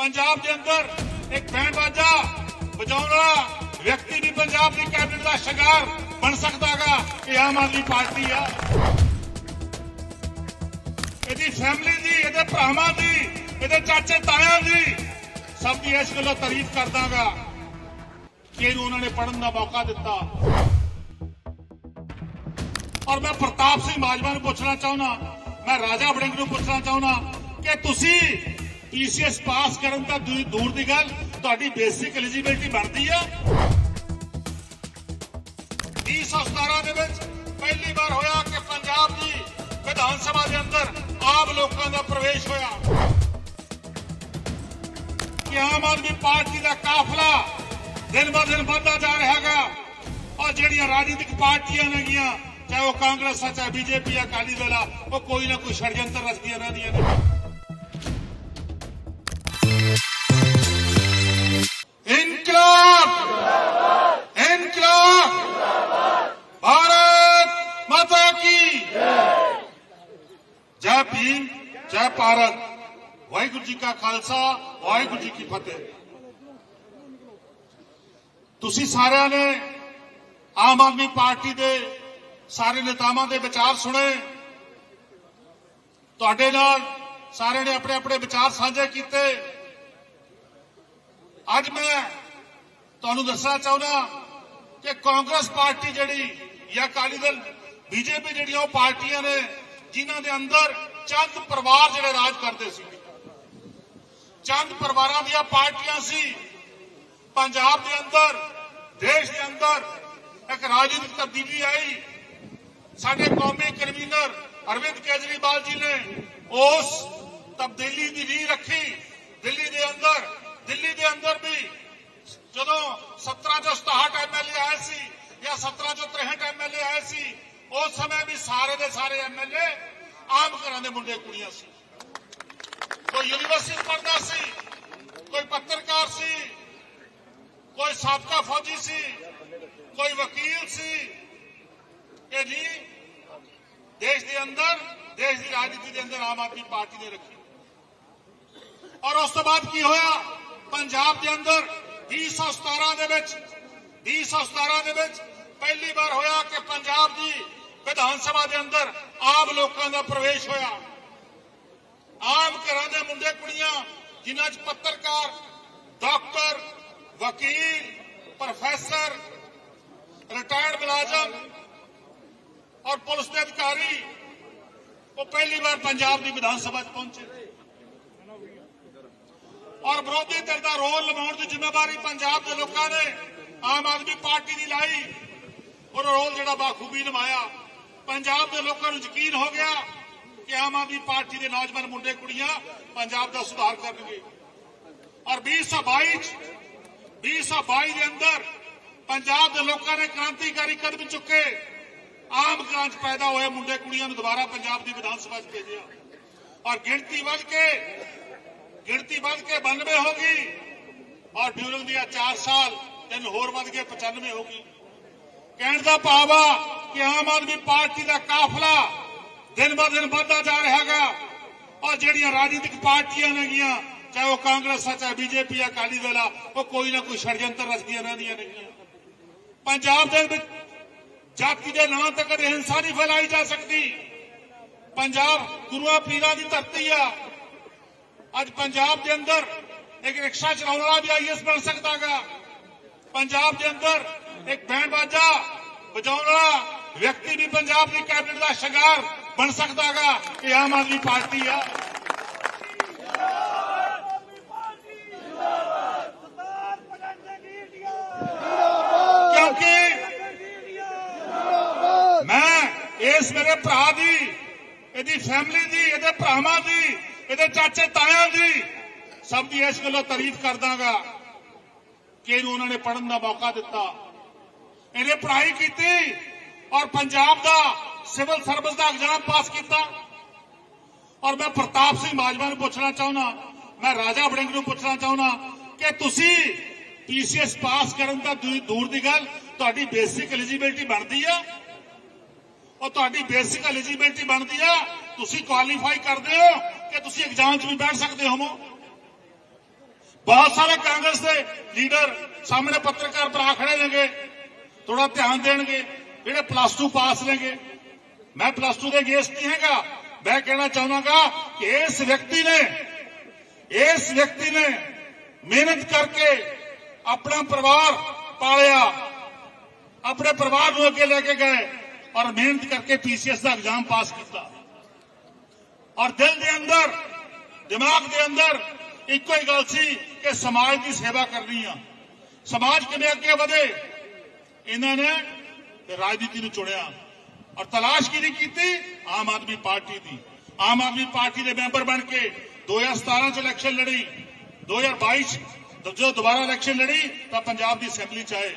ਪੰਜਾਬ ਦੇ ਅੰਦਰ ਇੱਕ ਬੈਂਡ ਬਾਜਾ ਵਜਾਉਣ ਵਾਲਾ ਵਿਅਕਤੀ ਵੀ ਪੰਜਾਬ ਦੀ ਕੈਬਨਿਟ ਦਾ ਸ਼ਿਕਾਰ ਬਣ ਸਕਦਾਗਾ ਇਹ ਆਮ ਆਦਮੀ ਪਾਰਟੀ ਆ। ਇਹਦੀ ਫੈਮਿਲੀ ਦੀ ਇਹਦੇ ਭਰਾਵਾਂ ਦੀ ਇਹਦੇ ਚਾਚੇ ਤਾਇਆਂ ਦੀ ਸਭ ਦੀ ਇਸ ਗੱਲੋਂ ਤਾਰੀਫ ਕਰਦਾਗਾ ਕਿ ਇਹਨੂੰ ਉਹਨਾਂ ਨੇ ਪੜਨ ਦਾ ਮੌਕਾ ਦਿੱਤਾ। ਔਰ ਮੈਂ ਪ੍ਰਤਾਪ ਸਿੰਘ ਮਾਜਵਾ ਨੂੰ ਪੁੱਛਣਾ ਚਾਹੁੰਦਾ, ਮੈਂ ਰਾਜਾ ਵੜਿੰਗ ਨੂੰ ਪੁੱਛਣਾ ਚਾਹੁੰਦਾ ਕਿ ਤੁਸੀਂ ਪੀਸੀਐਸ ਪਾਸ ਕਰਨ ਤਾਂ ਦੂਰ ਦੀ ਗੱਲ, ਤੁਹਾਡੀ ਬੇਸਿਕ ਐਲੀਜੀਬਿਲਟੀ ਬਣਦੀ ਆ। 2017 ਦੇ ਵਿੱਚ ਪਹਿਲੀ ਵਾਰ ਹੋਇਆ ਕਿ ਪੰਜਾਬ ਦੀ ਵਿਧਾਨ ਸਭਾ ਦੇ ਅੰਦਰ ਆਮ ਲੋਕਾਂ ਦਾ ਪ੍ਰਵੇਸ਼ ਹੋਇਆ। ਕਿ ਆਮ ਆਦਮੀ ਪਾਰਟੀ ਦਾ ਕਾਫਲਾ ਦਿਨ ਬ ਦਿਨ ਵੱਧਦਾ ਜਾ ਰਿਹਾ ਹੈਗਾ। ਔਰ ਜਿਹੜੀਆਂ ਰਾਜਨੀਤਿਕ ਪਾਰਟੀਆਂ ਨੇਗੀਆਂ ਚਾਹੇ ਉਹ ਕਾਂਗਰਸ ਆ, ਚਾਹੇ ਬੀਜੇਪੀ ਆ, ਅਕਾਲੀ ਦਲ ਆ, ਉਹ ਕੋਈ ਨਾ ਕੋਈ ષਡਯੰਤਰ ਰਚਦੀਆਂ ਰਹਿੰਦੀਆਂ ਨੇ। ਕਾ ਖਾਲਸਾ, ਵਾਹਿਗੁਰੂ ਜੀ ਕੀ ਫਤਿਹ। ਤੁਸੀਂ ਸਾਰਿਆਂ ਨੇ ਆਮ ਆਦਮੀ ਪਾਰਟੀ ਦੇ ਸਾਰੇ ਨੇਤਾਵਾਂ ਦੇ ਵਿਚਾਰ ਸੁਣੇ। ਤੁਹਾਡੇ ਨਾਲ ਸਾਰਿਆਂ ਨੇ ਆਪਣੇ ਆਪਣੇ ਵਿਚਾਰ ਸਾਂਝੇ ਕੀਤੇ। ਅੱਜ ਮੈਂ ਤੁਹਾਨੂੰ ਦੱਸਣਾ ਚਾਹੁੰਦਾ ਕਿ ਕਾਂਗਰਸ ਪਾਰਟੀ ਜਿਹੜੀ ਜਾਂ ਅਕਾਲੀ ਦਲ, ਬੀਜੇਪੀ ਜਿਹੜੀਆਂ ਉਹ ਪਾਰਟੀਆਂ ਨੇ, ਜਿਨ੍ਹਾਂ ਦੇ ਅੰਦਰ ਚੰਦ ਪਰਿਵਾਰ ਜਿਹੜੇ ਰਾਜ ਕਰਦੇ ਸੀ। ਚੰਦ ਪਰਿਵਾਰਾਂ ਦੀਆਂ ਪਾਰਟੀਆਂ ਸੀ ਪੰਜਾਬ ਦੇ ਅੰਦਰ ਦੇਸ਼ ਦੇ ਅੰਦਰ ਇੱਕ ਰਾਜਨੀਤਿਕ ਤਬਦੀਲੀ ਆਈ ਸਾਡੇ ਕੌਮੀ ਕਨਵੀਨਰ ਅਰਵਿੰਦ ਕੇਜਰੀਵਾਲ ਜੀ ਨੇ ਉਸ ਤਬਦੀਲੀ ਦੀ ਨੀਂਹ ਰੱਖੀ ਦਿੱਲੀ ਦੇ ਅੰਦਰ ਦਿੱਲੀ ਦੇ ਅੰਦਰ ਵੀ ਜਦੋਂ 17 ਚੋਂ 67 ਐਮਐਲਏ ਆਏ ਸੀ ਜਾਂ 17 ਚੋਂ 63 ਐਮਐਲਏ ਆਏ ਸੀ ਉਸ ਸਮੇਂ ਵੀ ਸਾਰੇ ਦੇ ਸਾਰੇ ਐਮਐਲਏ ਆਮ ਘਰਾਂ ਦੇ ਮੁੰਡੇ ਕੁੜੀਆਂ ਸੀ ਕੋਈ ਯੂਨੀਵਰਸਿਟੀ ਪੜ੍ਹਦਾ ਸੀ, ਕੋਈ ਪੱਤਰਕਾਰ ਸੀ, ਕੋਈ ਸਾਬਕਾ ਫੌਜੀ ਸੀ, ਕੋਈ ਵਕੀਲ ਸੀ ਇਹ ਨਹੀਂ ਦੇਸ਼ ਦੇ ਅੰਦਰ, ਦੇਸ਼ ਦੀ ਰਾਜਨੀਤੀ ਦੇ ਅੰਦਰ ਆਮ ਆਦਮੀ ਪਾਰਟੀ ਨੇ ਰੱਖੀ। ਔਰ ਉਸ ਤੋਂ ਬਾਅਦ ਕੀ ਹੋਇਆ? ਪੰਜਾਬ ਦੇ ਅੰਦਰ 2017 ਦੇ ਵਿੱਚ 2017 ਦੇ ਵਿੱਚ ਪਹਿਲੀ ਵਾਰ ਹੋਇਆ ਕਿ ਪੰਜਾਬ ਦੀ ਵਿਧਾਨ ਸਭਾ ਦੇ ਅੰਦਰ ਆਮ ਲੋਕਾਂ ਦਾ ਪ੍ਰਵੇਸ਼ ਹੋਇਆ। ਆਮ ਘਰਾਂ ਦੇ ਮੁੰਡੇ ਕੁੜੀਆਂ, ਜਿਨ੍ਹਾਂ 'ਚ ਪੱਤਰਕਾਰ, ਡਾਕਟਰ, ਵਕੀਲ, ਪ੍ਰੋਫੈਸਰ, ਰਿਟਾਇਰਡ ਮੁਲਾਜ਼ਮ ਔਰ ਪੁਲਿਸ ਦੇ ਅਧਿਕਾਰੀ, ਉਹ ਪਹਿਲੀ ਵਾਰ ਪੰਜਾਬ ਦੀ ਵਿਧਾਨ ਸਭਾ 'ਚ ਪਹੁੰਚੇ। ਔਰ ਵਿਰੋਧੀ ਧਿਰ ਦਾ ਰੋਲ ਨਿਭਾਉਣ ਦੀ ਜ਼ਿੰਮੇਵਾਰੀ ਪੰਜਾਬ ਦੇ ਲੋਕਾਂ ਨੇ ਆਮ ਆਦਮੀ ਪਾਰਟੀ ਦੀ ਲਾਈ। ਔਰ ਰੋਲ ਜਿਹੜਾ ਬਾਖੂਬੀ ਨਿਭਾਇਆ। ਪੰਜਾਬ ਦੇ ਲੋਕਾਂ ਨੂੰ ਯਕੀਨ ਹੋ ਗਿਆ ਕਿ ਆਮ ਆਦਮੀ ਪਾਰਟੀ ਦੇ ਨੌਜਵਾਨ ਮੁੰਡੇ ਕੁੜੀਆਂ ਪੰਜਾਬ ਦਾ ਸੁਧਾਰ ਕਰਨਗੇ। ਔਰ 2022 ਚ 2022 ਦੇ ਅੰਦਰ ਪੰਜਾਬ ਦੇ ਲੋਕਾਂ ਨੇ ਕ੍ਰਾਂਤੀਕਾਰੀ ਕਦਮ ਚੁੱਕੇ। ਆਮ ਘਰਾਂ 'ਚ ਪੈਦਾ ਹੋਏ ਮੁੰਡੇ ਕੁੜੀਆਂ ਨੂੰ ਦੁਬਾਰਾ ਪੰਜਾਬ ਦੀ ਵਿਧਾਨ ਸਭਾ 'ਚ ਭੇਜਿਆ। ਔਰ ਗਿਣਤੀ ਵੱਧ ਕੇ, ਗਿਣਤੀ ਵੱਧ ਕੇ 92 ਹੋ ਗਈ। ਔਰ ਡਿਊਰਿੰਗ ਦੀਆਂ 4 ਸਾਲ, ਤਿੰਨ ਹੋਰ ਵੱਧ ਕੇ 95 ਹੋ ਗਈ। ਕਹਿਣ ਦਾ ਭਾਵ ਆ ਕਿ ਆਮ ਆਦਮੀ ਪਾਰਟੀ ਦਾ ਕਾਫਲਾ ਦਿਨ ਬ ਦਿਨ ਵੱਧਦਾ ਜਾ ਰਿਹਾ ਹੈਗਾ। ਔਰ ਜਿਹੜੀਆਂ ਰਾਜਨੀਤਿਕ ਪਾਰਟੀਆਂ ਨੇਗੀਆਂ, ਚਾਹੇ ਉਹ ਕਾਂਗਰਸ ਆ, ਚਾਹੇ ਬੀਜੇਪੀ ਆ, ਅਕਾਲੀ ਦਲ ਆ, ਉਹ ਕੋਈ ਨਾ ਕੋਈ ષਡਯੰਤਰ ਰਚਦੀਆਂ ਰਹਿੰਦੀਆਂ ਨੇਗੀਆਂ। ਪੰਜਾਬ ਦੇ ਵਿੱਚ ਜਾਤੀ ਦੇ ਨਾਂ ਤੇ ਕਦੇ ਹਿੰਸਾ ਨਹੀਂ ਫੈਲਾਈ ਜਾ ਸਕਦੀ। ਪੰਜਾਬ ਗੁਰੂਆਂ ਪੀਰਾਂ ਦੀ ਧਰਤੀ ਆ। ਅੱਜ ਪੰਜਾਬ ਦੇ ਅੰਦਰ ਇੱਕ ਰਿਕਸ਼ਾ ਚਲਾਉਣ ਵਾਲਾ ਵੀ ਆਈਐਸ ਬਣ ਸਕਦਾਗਾ ਪੰਜਾਬ ਦੇ ਅੰਦਰ ਇੱਕ ਬੈਂਡ ਬਾਜਾ ਵਜਾਉਣ ਵਾਲਾ ਵਿਅਕਤੀ ਵੀ ਪੰਜਾਬ ਦੀ ਕੈਬਨਿਟ ਦਾ ਸ਼ਿਕਾਰ ਬਣ ਸਕਦਾਗਾ ਇਹ ਆਮ ਆਦਮੀ ਪਾਰਟੀ ਆ। ਕਿਉਂਕਿ ਮੈਂ ਇਸ ਮੇਰੇ ਭਰਾ ਦੀ, ਇਹਦੀ ਫੈਮਿਲੀ ਦੀ, ਇਹਦੇ ਭਰਾਵਾਂ ਦੀ, ਇਹਦੇ ਚਾਚੇ ਤਾਇਆਂ ਦੀ ਸਭ ਦੀ ਇਸ ਗੱਲੋਂ ਤਾਰੀਫ ਕਰਦਾਗਾ ਕਿ ਇਹਨੂੰ ਉਹਨਾਂ ਨੇ ਪੜਨ ਦਾ ਮੌਕਾ ਦਿੱਤਾ। ਇਹਨੇ ਪੜ੍ਹਾਈ ਕੀਤੀ ਔਰ ਪੰਜਾਬ ਦਾ ਸਿਵਲ ਸਰਵਿਸ ਦਾ ਐਗਜ਼ਾਮ ਪਾਸ ਕੀਤਾ। ਔਰ ਮੈਂ ਪ੍ਰਤਾਪ ਸਿੰਘ ਮਾਜਵਾ ਨੂੰ ਪੁੱਛਣਾ ਚਾਹੁੰਦਾ, ਮੈਂ ਰਾਜਾ ਵੜਿੰਗ ਨੂੰ ਪੁੱਛਣਾ ਚਾਹੁੰਦਾ ਕਿ ਤੁਸੀਂ ਪੀਸੀਐਸ ਪਾਸ ਕਰਨ ਦਾ ਦੂਰ ਦੂਰ ਦੀ ਗੱਲ, ਤੁਹਾਡੀ ਬੇਸਿਕ ਐਲੀਜੀਬਿਲਟੀ ਬਣਦੀ ਆ? ਉਹ ਤੁਹਾਡੀ ਬੇਸਿਕ ਐਲੀਜੀਬਿਲਟੀ ਬਣਦੀ ਆ, ਤੁਸੀਂ ਕੁਆਲੀਫਾਈ ਕਰਦੇ ਹੋ ਕਿ ਤੁਸੀਂ ਐਗਜ਼ਾਮ 'ਚ ਵੀ ਬੈਠ ਸਕਦੇ ਹੋ ਬਹੁਤ ਸਾਰੇ ਕਾਂਗਰਸ ਦੇ ਲੀਡਰ ਸਾਹਮਣੇ ਪੱਤਰਕਾਰ ਭਰਾ ਖੜੇ ਨੇਗੇ ਥੋੜਾ ਧਿਆਨ ਦੇਣਗੇ, ਜਿਹੜੇ ਪਲੱਸ 2 ਪਾਸ ਨੇਗੇ। ਮੈਂ ਪਲੱਸ 2 ਦੇ ਅਗੇਂਸਟ ਨਹੀਂ ਹੈਗਾ ਮੈਂ ਕਹਿਣਾ ਚਾਹਾਂਗਾ ਕਿ ਇਸ ਵਿਅਕਤੀ ਨੇ ਇਸ ਵਿਅਕਤੀ ਨੇ ਮਿਹਨਤ ਕਰਕੇ ਆਪਣਾ ਪਰਿਵਾਰ ਪਾਲਿਆ ਆਪਣੇ ਪਰਿਵਾਰ ਨੂੰ ਅੱਗੇ ਲੈ ਕੇ ਗਏ ਔਰ ਮਿਹਨਤ ਕਰਕੇ ਪੀਸੀਐਸ ਦਾ ਐਗਜ਼ਾਮ ਪਾਸ ਕੀਤਾ ਔਰ ਦਿਲ ਦੇ ਅੰਦਰ ਦਿਮਾਗ ਦੇ ਅੰਦਰ ਇੱਕੋ ਹੀ ਗੱਲ ਸੀ ਕਿ ਸਮਾਜ ਦੀ ਸੇਵਾ ਕਰਨੀ ਆ ਸਮਾਜ ਕਿਵੇਂ ਅੱਗੇ ਵਧੇ ਇਹਨਾਂ ਨੇ ਤੇ ਰਾਜਨੀਤੀ ਨੂੰ ਚੁਣਿਆ ਔਰ ਤਲਾਸ਼ ਕਿਹਦੀ ਕੀਤੀ? ਆਮ ਆਦਮੀ ਪਾਰਟੀ ਦੀ। ਆਮ ਆਦਮੀ ਪਾਰਟੀ ਦੇ ਮੈਂਬਰ ਬਣ ਕੇ 2017 ਚ ਇਲੈਕਸ਼ਨ ਲੜੀ 2022 ਚ ਜਦੋਂ ਦੁਬਾਰਾ ਇਲੈਕਸ਼ਨ ਲੜੀ, ਤਾਂ ਪੰਜਾਬ ਦੀ ਅਸੈਂਬਲੀ ਚ ਆਏ।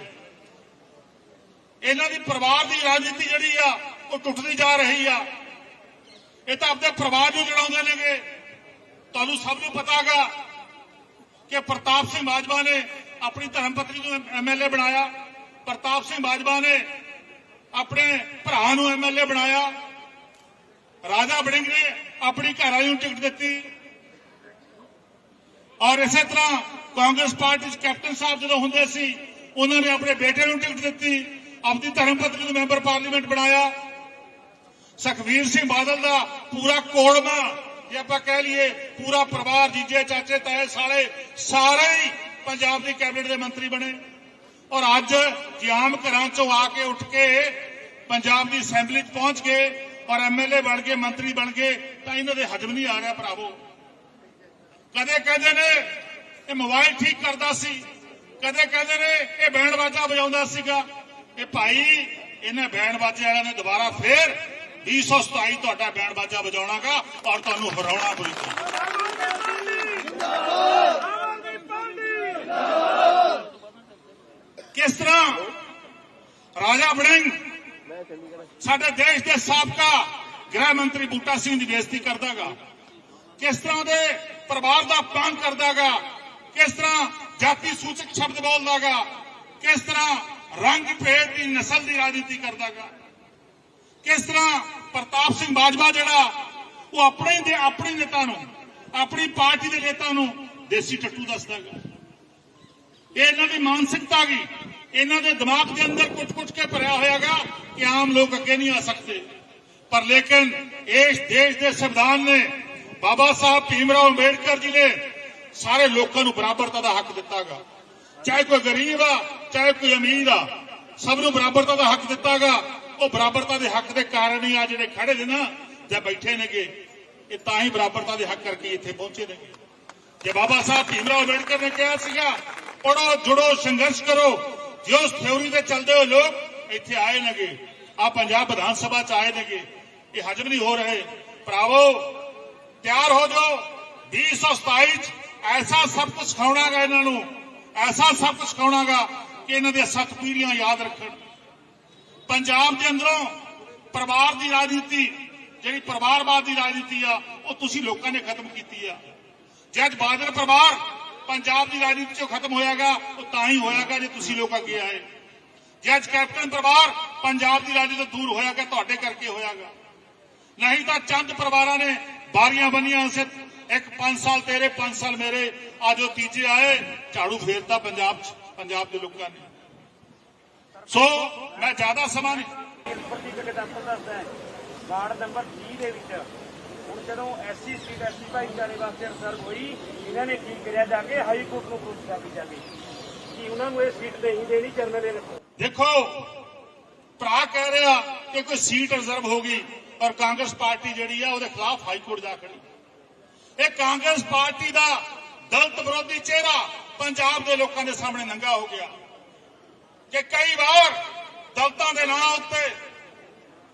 ਇਹਨਾਂ ਦੀ ਪਰਿਵਾਰ ਦੀ ਰਾਜਨੀਤੀ ਜਿਹੜੀ ਆ, ਉਹ ਟੁੱਟਦੀ ਜਾ ਰਹੀ ਆ। ਇਹ ਤਾਂ ਆਪਣੇ ਪਰਿਵਾਰ ਨੂੰ ਜੜਾਉਂਦੇ ਨੇਗੇ। ਤੁਹਾਨੂੰ ਸਭ ਨੂੰ ਪਤਾਗਾ ਕਿ ਪ੍ਰਤਾਪ ਸਿੰਘ ਬਾਜਵਾ ਨੇ ਆਪਣੀ ਧਰਮ ਪਤਨੀ ਨੂੰ ਐਮਐਲਏ ਬਣਾਇਆ। ਪ੍ਰਤਾਪ ਸਿੰਘ ਬਾਜਵਾ ਨੇ ਆਪਣੇ ਭਰਾ ਨੂੰ ਐਮਐਲਏ ਬਣਾਇਆ। ਰਾਜਾ ਬੜਿੰਗ ਨੇ ਆਪਣੀ ਘਰ ਵਾਲੀ ਨੂੰ ਟਿਕਟ ਦਿੱਤੀ। ਔਰ ਇਸੇ ਤਰ੍ਹਾਂ ਕਾਂਗਰਸ ਪਾਰਟੀ ਚ ਕੈਪਟਨ ਸਾਹਿਬ ਜਦੋਂ ਹੁੰਦੇ ਸੀ, ਉਹਨਾਂ ਨੇ ਆਪਣੇ ਬੇਟੇ ਨੂੰ ਟਿਕਟ ਦਿੱਤੀ, ਆਪਣੀ ਧਰਮ ਪਤਨੀ ਨੂੰ ਮੈਂਬਰ ਪਾਰਲੀਮੈਂਟ ਬਣਾਇਆ। ਸੁਖਵੀਰ ਸਿੰਘ ਬਾਦਲ ਦਾ ਪੂਰਾ ਕੋੜਮਾ, ਜੇ ਆਪਾਂ ਕਹਿ ਲਈਏ, ਪੂਰਾ ਪਰਿਵਾਰ, ਜੀਜੇ, ਚਾਚੇ, ਤਾਏ, ਸਾਲੇ, ਸਾਰੇ ਹੀ ਪੰਜਾਬ ਦੀ ਕੈਬਨਿਟ ਦੇ ਮੰਤਰੀ ਬਣੇ। ਔਰ ਅੱਜ ਜੇ ਆਮ ਘਰਾਂ ਚੋਂ ਆ ਕੇ ਉੱਠ ਕੇ ਪੰਜਾਬ ਦੀ ਅਸੈਂਬਲੀ 'ਚ ਪਹੁੰਚ ਗਏ ਔਰ ਐਮਐਲਏ ਬਣ ਕੇ ਮੰਤਰੀ ਬਣ ਗਏ, ਤਾਂ ਇਹਨਾਂ ਦੇ ਹਜਮ ਨਹੀਂ ਆ ਰਿਹਾ ਭਰਾਵੋ। ਕਦੇ ਕਹਿੰਦੇ ਨੇ ਇਹ ਮੋਬਾਈਲ ਠੀਕ ਕਰਦਾ ਸੀ, ਕਦੇ ਕਹਿੰਦੇ ਨੇ ਇਹ ਬੈਂਡ ਬਾਜਾ ਵਜਾਉਂਦਾ ਸੀਗਾ। ਇਹ ਭਾਈ, ਇਹਨਾਂ ਬੈਂਡ ਬਾਜੇ ਵਾਲਿਆਂ ਨੇ ਦੁਬਾਰਾ ਫੇਰ 227 ਤੁਹਾਡਾ ਬੈਂਡ ਬਾਜਾ ਵਜਾਉਣਾਗਾ ਔਰ ਤੁਹਾਨੂੰ ਹਰਾਉਣਾ ਪਊਗਾ ਕਿਸ ਤਰ੍ਹਾਂ? ਰਾਜਾ ਵੜਿੰਗ, ਸਾਡੇ ਦੇਸ਼ ਦੇ ਸਾਬਕਾ ਗ੍ਰਹਿ ਮੰਤਰੀ ਬੂਟਾ ਸਿੰਘ ਦੀ ਬੇਇੱਜ਼ਤੀ ਕਰਦਾਗਾ। ਕਿਸ ਤਰ੍ਹਾਂ ਦੇ ਪਰਿਵਾਰ ਦਾ ਅਪਮਾਨ ਕਰਦਾਗਾ। ਕਿਸ ਤਰ੍ਹਾਂ ਜਾਤੀ ਸੂਚਕ ਸ਼ਬਦ ਬੋਲਦਾਗਾ। ਕਿਸ ਤਰ੍ਹਾਂ ਰੰਗ ਭੇਦ ਦੀ ਨਸਲ ਦੀ ਰਾਜਨੀਤੀ ਕਰਦਾਗਾ। ਕਿਸ ਤਰ੍ਹਾਂ ਪ੍ਰਤਾਪ ਸਿੰਘ ਬਾਜਵਾ ਜਿਹੜਾ, ਉਹ ਆਪਣੇ ਦੇ ਆਪਣੇ ਨੇਤਾ ਨੂੰ, ਆਪਣੀ ਪਾਰਟੀ ਦੇ ਨੇਤਾ ਨੂੰ ਦੇਸੀ ਟੱਟੂ ਦੱਸਦਾਗਾ। ਇਹ ਇਹਨਾਂ ਦੀ ਮਾਨਸਿਕਤਾ ਗਈ ਇਹਨਾਂ ਦੇ ਦਿਮਾਗ ਦੇ ਅੰਦਰ ਕੁੱਟ-ਕੁੱਟ ਕੇ ਭਰਿਆ ਹੋਇਆਗਾ ਕਿ ਆਮ ਲੋਕ ਅੱਗੇ ਨਹੀਂ ਆ ਸਕਦੇ। ਪਰ ਲੇਕਿਨ ਇਸ ਦੇਸ਼ ਦੇ ਸੰਵਿਧਾਨ ਨੇ ਬਾਬਾ ਸਾਹਿਬ ਭੀਮਰਾਓ ਅੰਬੇਡਕਰ ਜੀ ਨੇ ਸਾਰੇ ਲੋਕਾਂ ਨੂੰ ਬਰਾਬਰਤਾ ਦਾ ਹੱਕ ਦਿੱਤਾਗਾ। ਚਾਹੇ ਕੋਈ ਗਰੀਬ ਆ, ਚਾਹੇ ਕੋਈ ਅਮੀਰ ਆ, ਸਭ ਨੂੰ ਬਰਾਬਰਤਾ ਦਾ ਹੱਕ ਦਿੱਤਾਗਾ। ਉਹ ਬਰਾਬਰਤਾ ਦੇ ਹੱਕ ਦੇ ਕਾਰਨ ਹੀ ਆ ਜਿਹੜੇ ਖੜੇ ਨੇ ਨਾ, ਜਾਂ ਬੈਠੇ ਨੇਗੇ, ਇਹ ਤਾਂ ਹੀ ਬਰਾਬਰਤਾ ਦੇ ਹੱਕ ਕਰਕੇ ਇੱਥੇ ਪਹੁੰਚੇ ਨੇ ਜੇ ਬਾਬਾ ਸਾਹਿਬ ਭੀਮਰਾਓ ਅੰਬੇਡਕਰ ਨੇ ਕਿਹਾ ਸੀਗਾ ਪੜੋ ਜੁੜੋ, ਸੰਘਰਸ਼ ਕਰੋ ਜੇ ਉਸ ਥਿਉਰੀ ਤੇ ਚੱਲਦੇ ਹੋਏ ਲੋਕ ਇੱਥੇ ਆਏ ਨੇਗੇ ਆ ਪੰਜਾਬ ਵਿਧਾਨ ਸਭਾ ਚ ਆਏ ਨੇਗੇ, ਇਹ ਹਜਮ ਨਹੀਂ ਹੋ ਰਹੇ। ਭਰਾਵੋ, ਤਿਆਰ ਹੋ ਜਾਓ 2027 ਚ ਐਸਾ ਸਬਕ ਸਿਖਾਉਣਾਗਾ ਇਹਨਾਂ ਨੂੰ, ਐਸਾ ਸਬਕ ਸਿਖਾਉਣਾਗਾ ਕਿ ਇਹਨਾਂ ਦੀਆਂ ਸੱਤ ਪੀੜ੍ਹੀਆਂ ਯਾਦ ਰੱਖਣ। ਪੰਜਾਬ ਦੇ ਅੰਦਰੋਂ ਪਰਿਵਾਰ ਦੀ ਰਾਜਨੀਤੀ, ਜਿਹੜੀ ਪਰਿਵਾਰਵਾਦ ਦੀ ਰਾਜਨੀਤੀ ਆ, ਉਹ ਤੁਸੀਂ ਲੋਕਾਂ ਨੇ ਖਤਮ ਕੀਤੀ ਆ। ਜੇ ਅੱਜ ਬਾਦਲ ਪਰਿਵਾਰ ਪੰਜਾਬ ਦੀ ਰਾਜਨੀਤੀ ਚੋਂ ਖਤਮ ਹੋਇਆਗਾ, ਉਹ ਤਾਂ ਹੀ ਹੋਇਆਗਾ ਜੇ ਤੁਸੀਂ ਲੋਕ ਅੱਗੇ ਆਏ। ਜੇ ਅੱਜ ਕੈਪਟਨ ਪਰਿਵਾਰ ਪੰਜਾਬ ਦੀ ਰਾਜਨੀਤੀ ਤੋਂ ਦੂਰ ਹੋਇਆਗਾ, ਤੁਹਾਡੇ ਕਰਕੇ ਹੋਇਆਗਾ। ਨਹੀਂ ਤਾਂ ਚੰਦ ਪਰਿਵਾਰਾਂ ਨੇ ਬਾਰੀਆਂ ਬੰਨੀਆਂ ਸੇ। ਇੱਕ 5 ਸਾਲ ਤੇਰੇ 5 ਸਾਲ ਮੇਰੇ। ਅੱਜ ਉਹ ਤੀਜੇ ਆਏ, ਝਾੜੂ ਫੇਰਤਾ ਪੰਜਾਬ 'ਚ, ਪੰਜਾਬ ਦੇ ਲੋਕਾਂ ਨੇ। ਸੋ, ਮੈਂ ਜ਼ਿਆਦਾ ਸਮਾਂ ਨਹੀਂ ਪ੍ਰਤੀ ਕੰਡਕਟਰ ਦੱਸਦਾ ਹੈ, ਵਾਰਡ ਨੰਬਰ 20 ਦੇ ਵਿੱਚ ਹੁਣ ਜਦੋਂ ਐਸਸੀ, ਸੀਟ, ਐਸਸੀ ਭਾਈਚਾਰੇ ਵਾਸਤੇ ਰਿਜ਼ਰਵ ਹੋਈ, ਇਹਨਾਂ ਨੇ ਠੀਕ ਕਰਿਆ? ਜਾ ਕੇ ਹਾਈ ਕੋਰਟ ਨੂੰ ਪੁੱਛ ਕਰ ਜਾ ਕੇ ਕਿ ਉਹਨਾਂ ਨੂੰ ਇਹ ਸੀਟ ਨਹੀਂ ਦੇਣੀ ਜਨਰਲ ਇਲੈਕਸ਼ਨ ਦੇਖੋ, ਭਰਾ ਕਹਿ ਰਿਹਾ ਕਿ ਕੋਈ ਸੀਟ ਰਿਜ਼ਰਵ ਹੋ ਗਈ ਔਰ ਕਾਂਗਰਸ ਪਾਰਟੀ ਜਿਹੜੀ ਆ ਉਹਦੇ ਖਿਲਾਫ ਹਾਈ ਕੋਰਟ ਜਾ ਖੜੀ। ਇਹ ਕਾਂਗਰਸ ਪਾਰਟੀ ਦਾ ਦਲਤ ਵਿਰੋਧੀ ਚਿਹਰਾ ਪੰਜਾਬ ਦੇ ਲੋਕਾਂ ਦੇ ਸਾਹਮਣੇ ਨੰਗਾ ਹੋ ਗਿਆ ਕਿ ਕਈ ਵਾਰ ਦਲਤਾਂ ਦੇ ਨਾਂ ਉੱਤੇ,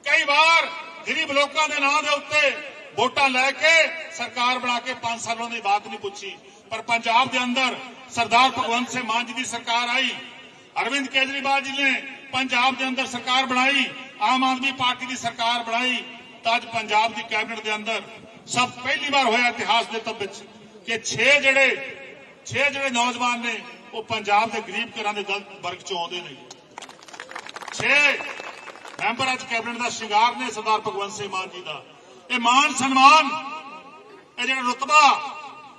ਕਈ ਵਾਰ ਗਰੀਬ ਲੋਕਾਂ ਦੇ ਨਾਂ ਦੇ ਉੱਤੇ ਵੋਟਾਂ ਲੈ ਕੇ ਸਰਕਾਰ ਬਣਾ ਕੇ 5 ਸਾਲਾਂ ਦੀ ਬਾਤ ਨਹੀਂ ਪੁੱਛੀ। ਪਰ ਪੰਜਾਬ ਦੇ ਅੰਦਰ ਸਰਦਾਰ ਭਗਵੰਤ ਸਿੰਘ ਮਾਨ ਜੀ ਦੀ ਸਰਕਾਰ ਆਈ। ਅਰਵਿੰਦ ਕੇਜਰੀਵਾਲ ਜੀ ਨੇ ਪੰਜਾਬ ਦੇ ਅੰਦਰ ਸਰਕਾਰ ਬਣਾਈ, ਆਮ ਆਦਮੀ ਪਾਰਟੀ ਦੀ ਸਰਕਾਰ ਬਣਾਈ ਤਾਂ ਅੱਜ ਪੰਜਾਬ ਦੀ ਕੈਬਨਿਟ ਦੇ ਅੰਦਰ ਸਭ ਪਹਿਲੀ ਵਾਰ ਹੋਇਆ ਇਤਿਹਾਸ ਦੇ ਤਬ ਵਿੱਚ ਕਿ 6 ਜਿਹੜੇ 6 ਜਿਹੜੇ ਨੌਜਵਾਨ ਨੇ, ਉਹ ਪੰਜਾਬ ਦੇ ਗਰੀਬ ਘਰਾਂ ਦੇ ਦਲਿਤ ਵਰਗ ਚੋਂ ਆਉਂਦੇ ਨੇ। 6 ਮੈਂਬਰ ਅੱਜ ਕੈਬਨਿਟ ਦਾ ਸ਼ਿੰਗਾਰ ਨੇ ਸਰਦਾਰ ਭਗਵੰਤ ਸਿੰਘ ਮਾਨ ਜੀ ਦਾ। ਇਹ ਮਾਨ ਸਨਮਾਨ, ਇਹ ਜਿਹੜਾ ਰੁਤਬਾ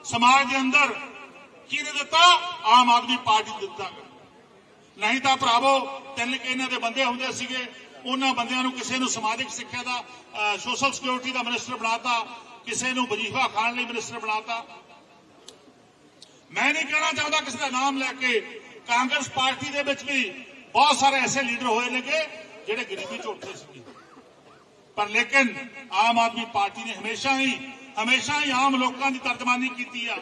ਸਮਾਜ ਦੇ ਅੰਦਰ ਕਿਹਦੇ ਦਿੱਤਾ? ਆਮ ਆਦਮੀ ਪਾਰਟੀ ਨੂੰ ਦਿੱਤਾ। ਨਹੀਂ ਤਾਂ ਭਰਾਵੋ, ਤਿੰਨ ਕੁ ਇਹਨਾਂ ਦੇ ਬੰਦੇ ਹੁੰਦੇ ਸੀਗੇ। ਉਹਨਾਂ ਬੰਦਿਆਂ ਨੂੰ ਕਿਸੇ ਨੂੰ ਸਮਾਜਿਕ ਸਿੱਖਿਆ ਦਾ ਸੋਸ਼ਲ ਸਿਕਿਉਰਿਟੀ ਦਾ ਮਿਨਿਸਟਰ ਬਣਾਤਾ, ਕਿਸੇ ਨੂੰ ਵਜੀਫਾ ਖਾਣ ਲਈ ਮਿਨਿਸਟਰ ਬਣਾਤਾ। ਮੈਂ ਨਹੀਂ ਕਹਿਣਾ ਚਾਹੁੰਦਾ ਕਿਸੇ ਦਾ ਨਾਮ ਲੈ ਕੇ ਕਾਂਗਰਸ ਪਾਰਟੀ ਦੇ ਵਿੱਚ ਵੀ ਬਹੁਤ ਸਾਰੇ ਐਸੇ ਲੀਡਰ ਹੋਏ ਨੇਗੇ ਜਿਹੜੇ ਗਰੀਬੀ ਚ ਉੱਠੇ ਸੀ ਪਰ ਲੇਕਿਨ ਆਮ ਆਦਮੀ ਪਾਰਟੀ ਨੇ ਹਮੇਸ਼ਾ ਹੀ ਹਮੇਸ਼ਾ ਹੀ ਆਮ ਲੋਕਾਂ ਦੀ ਤਰਜਮਾਨੀ ਕੀਤੀ ਆ।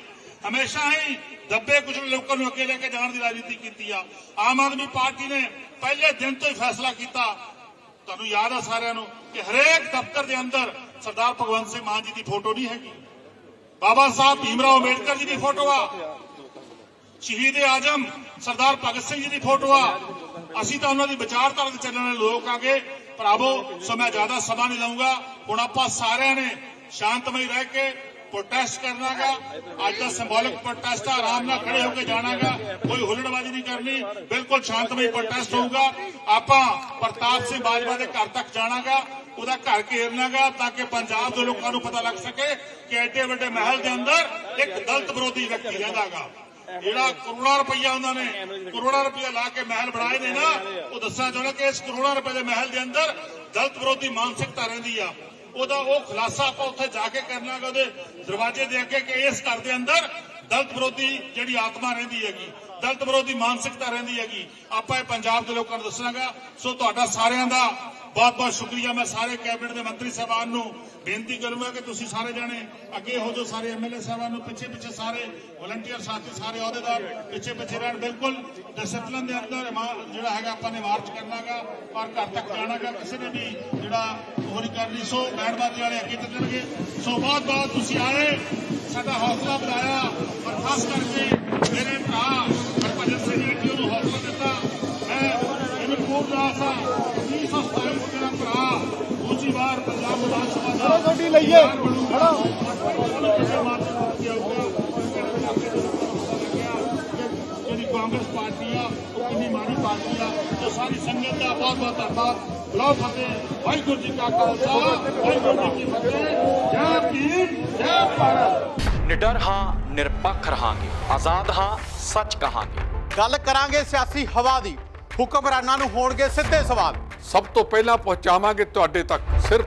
ਹਮੇਸ਼ਾ ਹੀ ਦੱਬੇ ਕੁਚਲੇ ਲੋਕਾਂ ਨੂੰ ਅੱਗੇ ਲੈ ਕੇ ਜਾਣ ਦੀ ਰਾਜਨੀਤੀ ਕੀਤੀ ਆ। ਆਮ ਆਦਮੀ ਪਾਰਟੀ ਨੇ ਪਹਿਲੇ ਦਿਨ ਤੋਂ ਹੀ ਫੈਸਲਾ ਕੀਤਾ। ਤੁਹਾਨੂੰ ਯਾਦ ਆ ਸਾਰਿਆਂ ਨੂੰ ਕਿ ਹਰੇਕ ਦਫ਼ਤਰ ਦੇ ਅੰਦਰ ਸਰਦਾਰ ਭਗਵੰਤ ਸਿੰਘ ਮਾਨ ਜੀ ਦੀ ਫੋਟੋ ਨਹੀਂ ਹੈਗੀ। ਬਾਬਾ ਸਾਹਿਬ ਭੀਮਰਾਓ ਅੰਬੇਡਕਰ ਜੀ ਦੀ ਫੋਟੋ ਆ। ਸ਼ਹੀਦ ਆਜਮ ਸਰਦਾਰ ਭਗਤ ਸਿੰਘ ਜੀ ਦੀ ਫੋਟੋ ਆ। ਅਸੀਂ ਤਾਂ ਉਹਨਾਂ ਦੀ ਵਿਚਾਰਧਾਰਾ ਦੇ ਚੱਲਣ ਵਾਲੇ ਲੋਕ ਆਗੇ। ਭਰਾਵੋ, ਸੋ ਮੈਂ ਜ਼ਿਆਦਾ ਸਮਾਂ ਨਹੀਂ ਲਵਾਂਗਾ ਹੁਣ ਆਪਾਂ ਸਾਰਿਆਂ ਨੇ ਸ਼ਾਂਤਮਈ ਰਹਿ ਕੇ ਪ੍ਰੋਟੈਸਟ ਕਰਨਾਗਾ। ਅੱਜ ਦਾ ਸਿੰਬੋਲਿਕ ਪ੍ਰੋਟੈਸਟ ਆ, ਆਰਾਮ ਨਾਲ ਖੜੇ ਹੋ ਕੇ ਜਾਣਾਗਾ। ਕੋਈ ਹੁੱਲੜਬਾਜ਼ੀ ਨਹੀਂ ਕਰਨੀ, ਬਿਲਕੁਲ ਸ਼ਾਂਤਮਈ ਪ੍ਰੋਟੈਸਟ ਹੋਊਗਾ। ਆਪਾਂ ਪ੍ਰਤਾਪ ਸਿੰਘ ਬਾਜਵਾ ਦੇ ਘਰ ਤੱਕ ਜਾਣਾਗਾ, ਉਹਦਾ ਘਰ ਘੇਰਨਾਗਾ, ਤਾਂ ਕਿ ਪੰਜਾਬ ਦੇ ਲੋਕਾਂ ਨੂੰ ਪਤਾ ਲੱਗ ਸਕੇ ਕਿ ਐਡੇ ਵੱਡੇ ਮਹਿਲ ਦੇ ਅੰਦਰ ਇੱਕ ਦਲਤ ਵਿਰੋਧੀ ਵਿਅਕਤੀ ਰਹਿੰਦਾਗਾ। ਜਿਹੜਾ ਕਰੋੜਾਂ ਰੁਪਈਆ ਉਹਨਾਂ ਨੇ ਕਰੋੜਾਂ ਰੁਪਈਆ ਲਾ ਕੇ ਮਹਿਲ ਬਣਾਏ ਨੇ ਨਾ, ਉਹ ਦੱਸਣਾ ਚਾਹੁੰਦਾ ਕਿ ਇਸ ਕਰੋੜਾਂ ਰੁਪਏ ਦੇ ਮਹਿਲ ਦੇ ਅੰਦਰ ਦਲਤ ਵਿਰੋਧੀ ਮਾਨਸਿਕਤਾ ਰਹਿੰਦੀ ਆ। ਉਹਦਾ ਉਹ ਖੁਲਾਸਾ ਆਪਾਂ ਉੱਥੇ ਜਾ ਕੇ ਕਰਨਾਗਾ ਉਹਦੇ ਦਰਵਾਜ਼ੇ ਦੇ ਅੱਗੇ ਕਿ ਇਸ ਘਰ ਦੇ ਅੰਦਰ ਦਲਤ ਵਿਰੋਧੀ ਜਿਹੜੀ ਆਤਮਾ ਰਹਿੰਦੀ ਹੈਗੀ, ਦਲਤ ਵਿਰੋਧੀ ਮਾਨਸਿਕਤਾ ਰਹਿੰਦੀ ਹੈਗੀ। ਆਪਾਂ ਇਹ ਪੰਜਾਬ ਦੇ ਲੋਕਾਂ ਨੂੰ ਦੱਸਣਾਗਾ, ਸੋ ਤੁਹਾਡਾ ਸਾਰਿਆਂ ਦਾ ਬਹੁਤ ਬਹੁਤ ਸ਼ੁਕਰੀਆ। ਮੈਂ ਸਾਰੇ ਕੈਬਨਿਟ ਦੇ ਮੰਤਰੀ ਸਾਹਿਬਾਨ ਨੂੰ ਬੇਨਤੀ ਕਰੂੰਗਾ ਕਿ ਤੁਸੀਂ ਸਾਰੇ ਜਾਣੇ ਅੱਗੇ ਹੋ ਜਾਓ, ਸਾਰੇ ਐਮਐਲਏ ਸਾਹਿਬਾਨ ਨੂੰ ਪਿੱਛੇ ਪਿੱਛੇ ਸਾਰੇ ਵਲੰਟੀਅਰ ਸਾਥੀ, ਸਾਰੇ ਅਹੁਦੇਦਾਰ ਪਿੱਛੇ ਪਿੱਛੇ ਰਹਿਣ। ਬਿਲਕੁਲ ਡਿਸਪਲਿਨ ਦੇ ਅੰਦਰ ਜਿਹੜਾ ਹੈਗਾ ਆਪਾਂ ਨੇ ਮਾਰਚ ਕਰਨਾਗਾ ਔਰ ਘਰ ਤੱਕ ਜਾਣਾਗਾ, ਕਿਸੇ ਨੇ ਵੀ ਜਿਹੜਾ ਉਹ ਨਹੀਂ ਕਰਨੀ। ਸੋ ਬੈਂਡਬਾਜ਼ੀ ਵਾਲੇ ਅੱਗੇ ਚੱਲਣਗੇ। ਸੋ ਬਹੁਤ ਬਹੁਤ ਤੁਸੀਂ ਆਏ, ਸਾਡਾ ਹੌਸਲਾ ਵਧਾਇਆ ਔਰ ਖਾਸ ਕਰਕੇ ਮੇਰੇ ਭਰਾ ਹਰਭਜਨ ਸਿੰਘ ਜੀ ਨੇ ਹੌਸਲਾ ਦਿੱਤਾ। ਮੈਂ ਇਹਨੂੰ ਪੂਰਨ ਆਸ ਵਾਰ ਪੰਜਾਬ ਵਿਧਾਨ ਸਭਾ ਦਾ ਤੁਹਾਡੀ ਲਈਏ ਖੜੋ ਜਿਹੜੀ ਕਾਂਗਰਸ ਪਾਰਟੀ ਆ ਉਹ ਕਿੰਨੀ ਮਾੜੀ ਪਾਰਟੀ ਆ ਤੇ ਸਾਰੀ ਸੰਗਤ ਦਾ ਬਹੁਤ ਬਹੁਤ ਧੰਨਵਾਦ। ਲਓ ਫਤਿਹ ਵਾਹਿਗੁਰੂ ਜੀ ਕਾ ਖਾਲਸਾ ਵਾਹਿਗੁਰੂ ਜੀ ਕੀ ਫਤਿਹ। ਜੈ ਭੀਮ ਜੈ ਭਾਰਤ। ਨਿਡਰ ਹਾਂ ਨਿਰਪੱਖ ਰਹਾਂਗੇ। ਆਜ਼ਾਦ ਹਾਂ ਸੱਚ ਕਹਾਂਗੇ। ਗੱਲ ਕਰਾਂਗੇ ਸਿਆਸੀ ਹਵਾ ਦੀ। ਹੁਕਮਰਾਨਾਂ ਨੂੰ ਹੋਣਗੇ ਸਿੱਧੇ ਸਵਾਲ। ਸਭ ਤੋਂ ਪਹਿਲਾਂ ਪਹੁੰਚਾਵਾਂਗੇ ਤੁਹਾਡੇ ਤੱਕ। ਸਿਰਫ